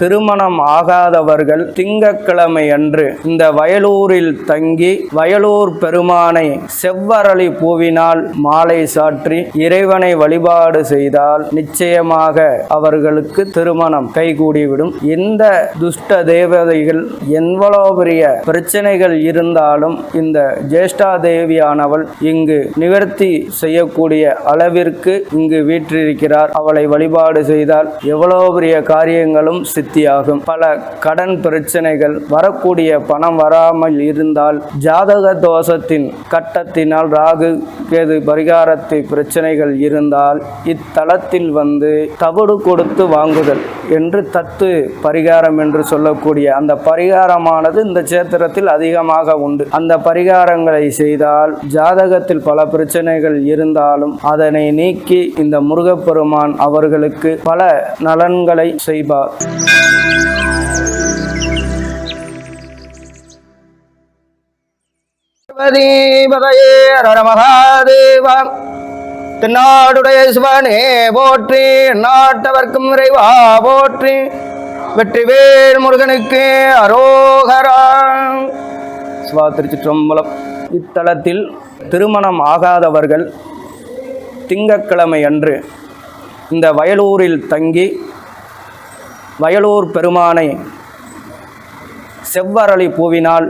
திருமணம் ஆகாதவர்கள் திங்கக்கிழமை அன்று இந்த வயலூரில் தங்கி வயலூர் பெருமானை செவ்வரளி பூவினால் மாலை சாற்றி இறைவனை வழிபாடு செய்தால் நிச்சயமாக அவர்களுக்கு திருமணம் கைகூடிவிடும். இந்த துஷ்ட தேவதைகள் எவ்வளோ பெரிய பிரச்சனைகள் இருந்தாலும் இந்த ஜேஷ்டா தேவியானவள் இங்கு நிவர்த்தி செய்யக்கூடிய அளவிற்கு இங்கு வீற்றிருக்கிறார். அவளை வழிபாடு செய்தால் எவ்வளோ பெரிய காரியங்களும் சித்தியாகும் பல கடன் பிரச்சனைகள் வரக்கூடிய பணம் வராமல் இருந்தால் ஜாதக தோஷத்தின் கட்டத்தினால் ராகு கேது பரிகாரத்தை பிரச்சனைகள் இருந்தால் இத்தலத்தில் வந்து தவிடு கொடுத்து வாங்குதல் என்று தத்து பரிகாரம் என்று சொல்லக்கூடிய அந்த பரிகாரமானது இந்த சேத்திரத்தில் அதிகமாக உண்டு. அந்த பரிகாரங்களை செய்தால் ஜாதகத்தில் பல பிரச்சனைகள் இருந்தாலும் அதனை நீக்கி இந்த முருகப்பெருமான் அவர்களுக்கு பல நலன்களை செய்வார். மகாதேவா. தென்னாடுடைய சிவனே போற்றி நாட்டவர்க்கும் இறைவா போற்றி. வெற்றிவேல் முருகனுக்கு அரோகரா. சிவா திருச்சிற்றம்பலம். இத்தலத்தில் திருமணம் ஆகாதவர்கள் திங்கக்கிழமை அன்று இந்த வயலூரில் தங்கி வயலூர் பெருமானை செவ்வரளி பூவினால்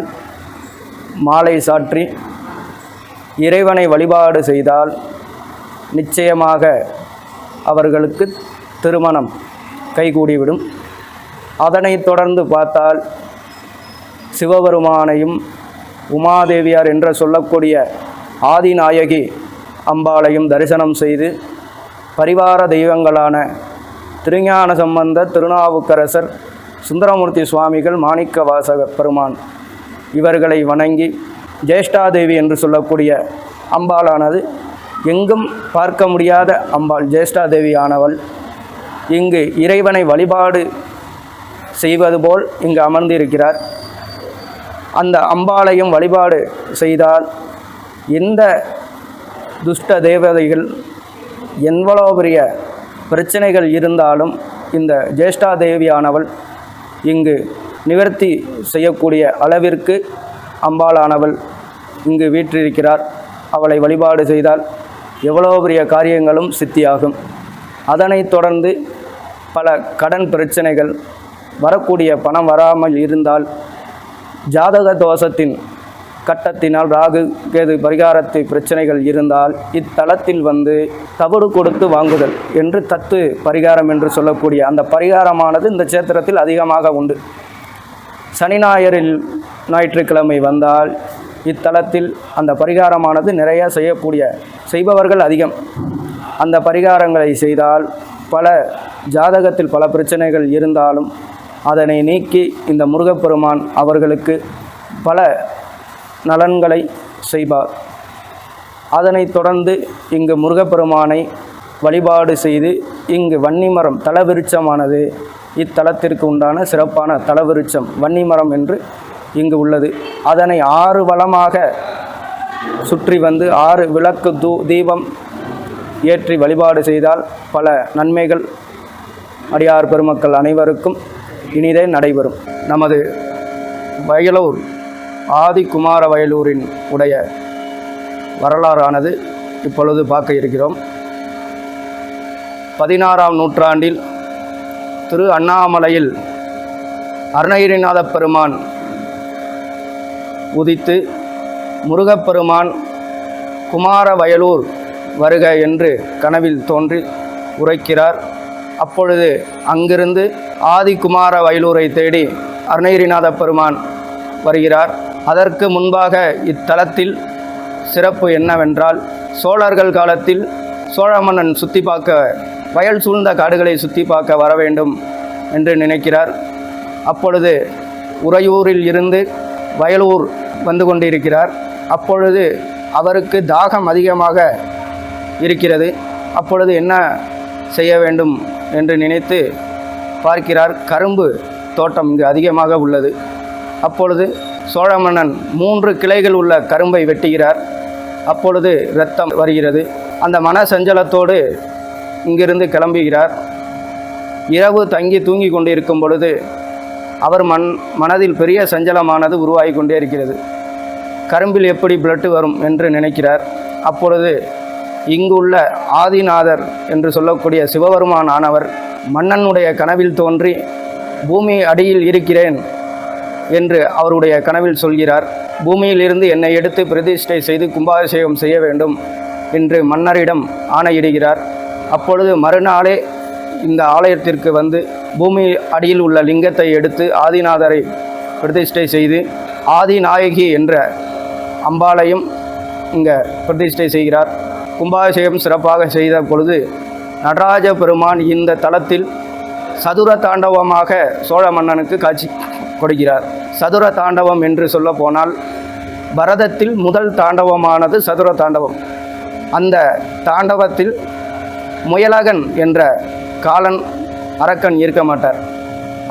மாலை சாற்றி இறைவனை வழிபாடு செய்தால் நிச்சயமாக அவர்களுக்கு திருமணம் கைகூடிவிடும். அதனைத் தொடர்ந்து பார்த்தால் சிவபெருமானையும் உமாதேவியார் என்று சொல்லக்கூடிய ஆதிநாயகி அம்பாளையும் தரிசனம் செய்து பரிவார தெய்வங்களான திருஞான சம்பந்த திருநாவுக்கரசர் சுந்தரமூர்த்தி சுவாமிகள் மாணிக்க வாசக பெருமான் இவர்களை வணங்கி ஜேஷ்டாதேவி என்று சொல்லக்கூடிய அம்பாளானது எங்கும் பார்க்க முடியாத அம்பாள் ஜேஷ்டாதேவி ஆனவள் இங்கு இறைவனை வழிபாடு செய்வது போல் இங்கு அமர்ந்திருக்கிறார். அந்த அம்பாளையும் வழிபாடு செய்தால் எந்த துஷ்ட தேவதைகள் எவ்வளோ பெரிய பிரச்சனைகள் இருந்தாலும் இந்த ஜேஷ்டா தேவியானவள் இங்கு நிவர்த்தி செய்யக்கூடிய அளவிற்கு அம்பாளானவள் இங்கு வீற்றிருக்கிறார். அவளை வழிபாடு செய்தால் எவ்வளோ பெரிய காரியங்களும் சித்தியாகும். அதனைத் தொடர்ந்து பல கடன் பிரச்சனைகள் வரக்கூடிய பணம் வராமல் இருந்தால் ஜாதக தோஷத்தின் கட்டத்தினால் ராகு கேது பரிகாரத்தை பிரச்சனைகள் இருந்தால் இத்தலத்தில் வந்து தவறு கொடுத்து வாங்குதல் என்று தத்து பரிகாரம் என்று சொல்லக்கூடிய அந்த பரிகாரமானது இந்த சேத்திரத்தில் அதிகமாக உண்டு. சனி ஞாயிறில் ஞாயிற்றுக்கிழமை வந்தால் இத்தலத்தில் அந்த பரிகாரமானது நிறைய செய்யக்கூடிய செய்பவர்கள் அதிகம். அந்த பரிகாரங்களை செய்தால் பல ஜாதகத்தில் பல பிரச்சனைகள் இருந்தாலும் அதனை நீக்கி இந்த முருகப்பெருமான் அவர்களுக்கு பல நலன்களை செய்வார். அதனைத் தொடர்ந்து இங்கு முருகப்பெருமானை வழிபாடு செய்து இங்கு வன்னிமரம் தலவிருட்சமானது. இத்தலத்திற்கு உண்டான சிறப்பான தலவிருட்சம் வன்னிமரம் என்று இங்கு உள்ளது. அதனை ஆறு வளமாக சுற்றி வந்து ஆறு விளக்கு தூ தீபம் ஏற்றி வழிபாடு செய்தால் பல நன்மைகள் அடியார் பெருமக்கள் அனைவருக்கும் இனிதே நடைபெறும். நமது வயலூர் ஆதிக்குமார வயலூரின் உடைய வரலாறானது இப்பொழுது பார்க்க இருக்கிறோம். பதினாறாம் நூற்றாண்டில் திரு அண்ணாமலையில் அருணகிரிநாத பெருமான் உதித்து முருகப்பெருமான் குமார வயலூர் வருக என்று கனவில் தோன்றி உரைக்கிறார். அப்பொழுது அங்கிருந்து ஆதிக்குமார வயலூரை தேடி அருணகிரிநாத பெருமான் வருகிறார். அதற்கு முன்பாக இத்தலத்தில் சிறப்பு என்னவென்றால் சோழர்கள் காலத்தில் சோழ மன்னன் சுற்றி பார்க்க வயல் சூழ்ந்த காடுகளை சுற்றி பார்க்க வர வேண்டும் என்று நினைக்கிறார். அப்பொழுது உறையூரில் இருந்து வயலூர் வந்து கொண்டிருக்கிறார். அப்பொழுது அவருக்கு தாகம் அதிகமாக இருக்கிறது. அப்பொழுது என்ன செய்ய வேண்டும் என்று நினைத்து பார்க்கிறார். கரும்பு தோட்டம் இங்கு அதிகமாக உள்ளது. அப்பொழுது சோழ மன்னன் மூன்று கிளைகள் உள்ள கரும்பை வெட்டுகிறார். அப்பொழுது இரத்தம் வருகிறது. அந்த மன சஞ்சலத்தோடு இங்கிருந்து கிளம்புகிறார். இரவு தங்கி தூங்கி கொண்டிருக்கும் பொழுது அவர் மண் மனதில் பெரிய சஞ்சலமானது உருவாகி கொண்டே இருக்கிறது. கரும்பில் எப்படி பிளட்டு வரும் என்று நினைக்கிறார். அப்பொழுது இங்குள்ள ஆதிநாதர் என்று சொல்லக்கூடிய சிவபெருமான் ஆனவர் மன்னனுடைய கனவில் தோன்றி பூமி அடியில் இருக்கிறேன். என்று அவருடைய கனவில் சொல்கிறார் பூமியிலிருந்து என்னை எடுத்து பிரதிஷ்டை செய்து கும்பாபிஷேகம் செய்ய வேண்டும் என்று மன்னரிடம் ஆணையிடுகிறார். அப்பொழுது மறுநாளே இந்த ஆலயத்திற்கு வந்து பூமி அடியில் உள்ள லிங்கத்தை எடுத்து ஆதிநாதரை பிரதிஷ்டை செய்து ஆதிநாயகி என்ற அம்பாளையும் இங்கே பிரதிஷ்டை செய்கிறார். கும்பாபிஷேகம் சிறப்பாக செய்த பொழுது நடராஜ பெருமான் இந்த தலத்தில் சதுர தாண்டவமாக சோழ மன்னனுக்கு காட்சி கொடுக்கிறார் சதுர தாண்டவம் என்று சொல்ல போனால் பரதத்தில் முதல் தாண்டவமானது சதுர தாண்டவம். அந்த தாண்டவத்தில் முயலகன் என்ற காலன் அரக்கன் இருக்க மாட்டார்.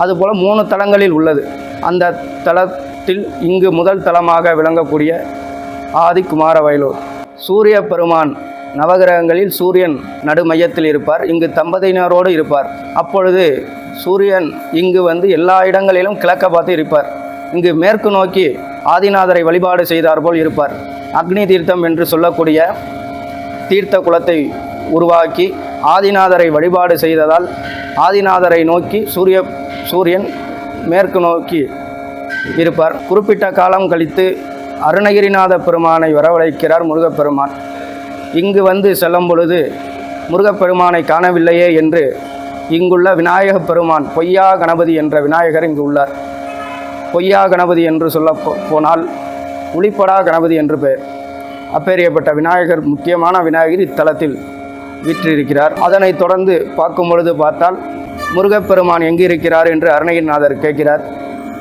அதுபோல் மூணு தலங்களில் உள்ளது. அந்த தலத்தில் இங்கு முதல் தலமாக விளங்கக்கூடிய ஆதி குமாரவயலூர் சூரிய பெருமான் நவகிரகங்களில் சூரியன் நடுமையத்தில் இருப்பார். இங்கு தம்பதியினரோடு இருப்பார். அப்பொழுது சூரியன் இங்கு வந்து எல்லா இடங்களிலும் கிழக்க பார்த்து இருப்பார். இங்கு மேற்கு நோக்கி ஆதிநாதரை வழிபாடு செய்தார் போல் இருப்பார். அக்னி தீர்த்தம் என்று சொல்லக்கூடிய தீர்த்த குலத்தை உருவாக்கி ஆதிநாதரை வழிபாடு செய்ததால் ஆதிநாதரை நோக்கி சூரிய சூரியன் மேற்கு நோக்கி இருப்பார். குறிப்பிட்ட காலம் கழித்து அருணகிரிநாத பெருமானை வரவழைக்கிறார் முருகப்பெருமான். இங்கு வந்து செல்லும் பொழுது முருகப்பெருமானை காணவில்லையே என்று இங்குள்ள விநாயகப் பெருமான் பொய்யா கணபதி என்ற விநாயகர் இங்கு உள்ளார். பொய்யா கணபதி என்று சொல்ல போனால் உளிப்படா கணபதி என்று பெயர். அப்பேறியப்பட்ட விநாயகர் முக்கியமான விநாயகர் இத்தலத்தில் வீற்றிருக்கிறார். அதனைத் தொடர்ந்து பார்க்கும் பொழுது பார்த்தால் முருகப்பெருமான் எங்கு இருக்கிறார் என்று அருணகிரிநாதர் கேட்கிறார்.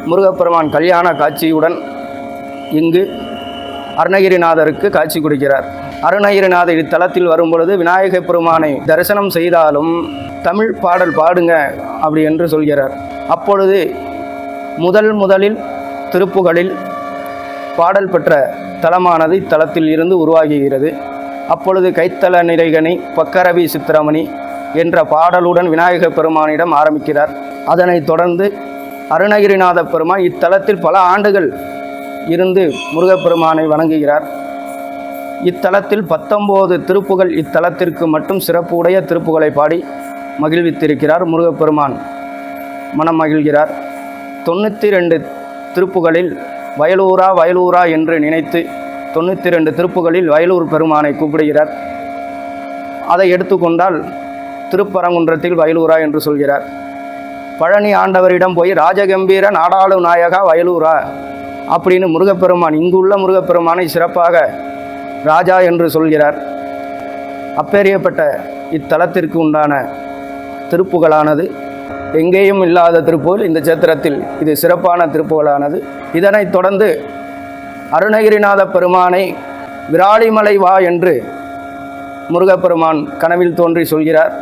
முருகப்பெருமான் கல்யாண காட்சியுடன் இங்கு அருணகிரிநாதருக்கு காட்சி கொடுக்கிறார். அருணகிரிநாதர் இத்தலத்தில் வரும்பொழுது விநாயகப் பெருமானை தரிசனம் செய்தாலும் தமிழ் பாடல் பாடுங்க அப்படி என்று சொல்கிறார். அப்பொழுது முதல் முதலில் திருப்புகளில் பாடல் பெற்ற தலமானது இத்தலத்தில் இருந்து உருவாகுகிறது. அப்பொழுது கைத்தல நிறைகனி பக்கரவி சித்திரமணி என்ற பாடலுடன் விநாயகப் பெருமானிடம் ஆரம்பிக்கிறார். அதனைத் தொடர்ந்து அருணகிரிநாத பெருமான் இத்தலத்தில் பல ஆண்டுகள் இருந்து முருகப்பெருமானை வணங்குகிறார். இத்தலத்தில் பத்தொம்போது திருப்புகள் இத்தலத்திற்கு மட்டும் சிறப்புடைய திருப்புகளை பாடி மகிழ்வித்திருக்கிறார் முருகப்பெருமான். மனம் மகிழ்கிறார். தொண்ணூற்றி ரெண்டு திருப்புகளில் வயலூரா வயலூரா என்று நினைத்து தொண்ணூற்றி ரெண்டு திருப்புகளில் வயலூர் பெருமானை கூப்பிடுகிறார். அதை எடுத்துக்கொண்டால் திருப்பரங்குன்றத்தில் வயலூரா என்று சொல்கிறார். பழனி ஆண்டவரிடம் போய் ராஜகம்பீர நாடாளு நாயகா வயலூரா அப்படின்னு முருகப்பெருமான் இங்குள்ள முருகப்பெருமானை சிறப்பாக ராஜா என்று சொல்கிறார். அப்பேறியப்பட்ட இத்தலத்திற்கு உண்டான திருப்புகளானது எங்கேயும் இல்லாத திருப்புகள் இந்த சேத்திரத்தில் இது சிறப்பான திருப்புகளானது இதனைத் தொடர்ந்து அருணகிரிநாத பெருமானை விராலிமலை வா என்று முருகப்பெருமான் கனவில் தோன்றி சொல்கிறார்.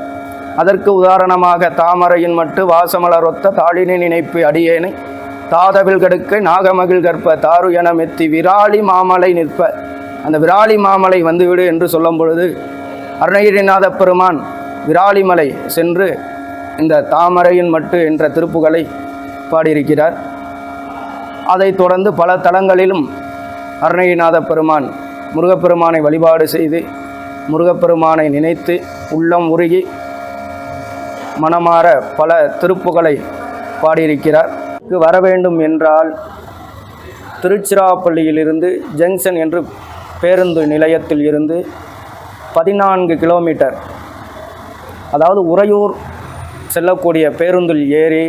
அதற்கு உதாரணமாக தாமரையின் மட்டு வாசமலரொத்த தாளினை நினைப்பு அடியேனை தாதவில் கடுக்க நாகமகிழ் கற்ப தாரு என மெத்தி விராலி மாமலை நிற்ப. அந்த விராலி மாமலை வந்துவிடு என்று சொல்லும் பொழுது அருணகிரிநாத பெருமான் விராலிமலை சென்று இந்த தாமரையின் மட்டு என்ற திருப்புகளை பாடியிருக்கிறார். அதைத் தொடர்ந்து பல தலங்களிலும் அருணகிநாத பெருமான் முருகப்பெருமானை வழிபாடு செய்து முருகப்பெருமானை நினைத்து உள்ளம் உருகி மனமாற பல திருப்புகளை பாடியிருக்கிறார். இங்கு வர வேண்டும் என்றால் திருச்சிராப்பள்ளியிலிருந்து ஜங்ஷன் என்று பேருந்து நிலையத்தில் இருந்து பதினான்கு கிலோமீட்டர் அதாவது உறையூர் செல்லக்கூடிய பேருந்தில் ஏறி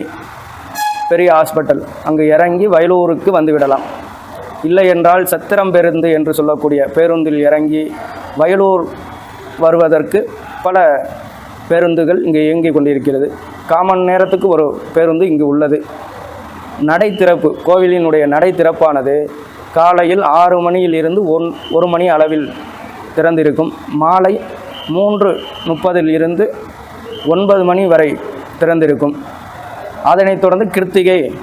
பெரிய ஹாஸ்பிட்டல். அங்கு இறங்கி வயலூருக்கு வந்துவிடலாம். இல்லை என்றால் சத்திரம் பேருந்து என்று சொல்லக்கூடிய பேருந்தில் இறங்கி வயலூர் வருவதற்கு பல பேருந்துகள் இங்கே இயங்கிக் கொண்டிருக்கிறது. காமன் நேரத்துக்கு ஒரு பேருந்து இங்கு உள்ளது. நடை திறப்பு கோவிலினுடைய நடை திறப்பானது காலையில் ஆறு மணியிலிருந்து ஒன் ஒரு மணி அளவில் திறந்திருக்கும். மாலை மூன்று முப்பதில் இருந்து ஒன்பது மணி வரை திறந்திருக்கும். அதனைத் தொடர்ந்து கிருத்திகை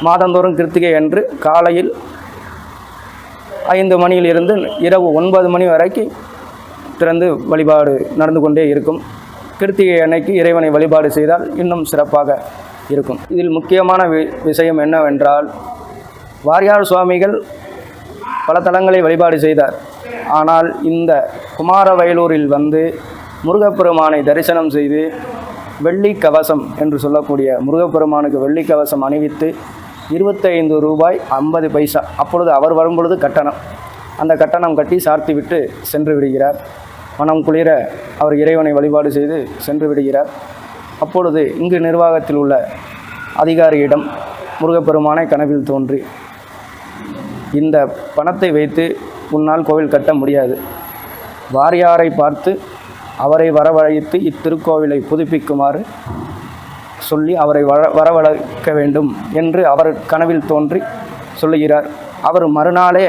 மாதந்தோறும் கிருத்திகை அன்று காலையில் ஐந்து மணியிலிருந்து இரவு ஒன்பது மணி வரைக்கும் திறந்து வழிபாடு நடந்து கொண்டே இருக்கும். கிருத்திகை அன்னைக்கு இறைவனை வழிபாடு செய்தால் இன்னும் சிறப்பாக இருக்கும். இதில் முக்கியமான வி- விஷயம் என்னவென்றால் வாரியார் சுவாமிகள் பல தலங்களை வழிபாடு செய்தார். ஆனால் இந்த குமாரவயலூரில் வந்து முருகப்பெருமானை தரிசனம் செய்து வெள்ளி கவசம் என்று சொல்லக்கூடிய முருகப்பெருமானுக்கு வெள்ளி கவசம் அணிவித்து இருபத்தைந்து ரூபாய் ஐம்பது பைசா. அப்பொழுது அவர் வரும்பொழுது கட்டணம். அந்த கட்டணம் கட்டி சார்த்தி விட்டு சென்று விடுகிறார். மனம் குளிர அவர் இறைவனை வழிபாடு செய்து சென்று விடுகிறார். அப்பொழுது இங்கு நிர்வாகத்தில் உள்ள அதிகாரியிடம் முருகப்பெருமானை கனவில் தோன்றி இந்த பணத்தை வைத்து உன்னால் கோவில் கட்ட முடியாது. வாரியாரை பார்த்து அவரை வரவழைத்து இத்திருக்கோவிலை புதுப்பிக்குமாறு சொல்லி அவரை வர வரவழைக்க வேண்டும் என்று அவர் கனவில் தோன்றி சொல்லுகிறார். அவர் மறுநாளே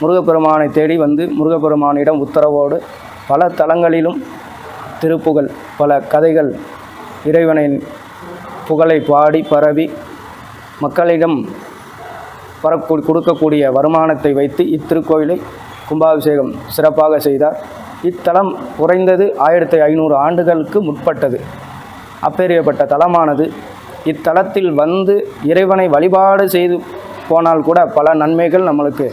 முருகப்பெருமானை தேடி வந்து முருகப்பெருமானிடம் உத்தரவோடு பல தலங்களிலும் திருப்புகழ் பல கதைகள் இறைவனின் புகழை பாடி பரவி மக்களிடம் வரக்கூ கொடுக்கக்கூடிய வருமானத்தை வைத்து இத்திருக்கோயிலை கும்பாபிஷேகம் சிறப்பாக செய்தார். இத்தலம் குறைந்தது ஆயிரத்தி ஐநூறு ஆண்டுகளுக்கு முற்பட்டது. அப்பேறியப்பட்ட தலமானது இத்தலத்தில் வந்து இறைவனை வழிபாடு செய்து போனால் கூட பல நன்மைகள் நம்மளுக்கு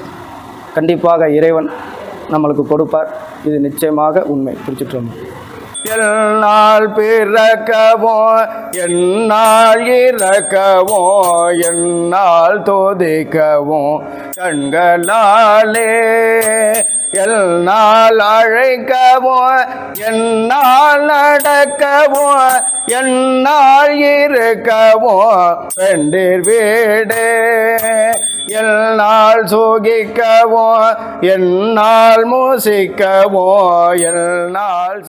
கண்டிப்பாக இறைவன் நம்மளுக்கு கொடுப்பார். இது நிச்சயமாக உண்மை. குறிச்சிட்டு என்னால் பிறக்கவோ என்னால் இறக்கவோ என்னால் தோதிக்கவோ கண்களாலே என்னால் அழைக்கவோ என்னால் நடக்கவோ என்னால் இருக்கவோ பெண்டிர் வீடே என்னால் சோகிக்கவோ என்னால் மூசிக்கவோ என்னால்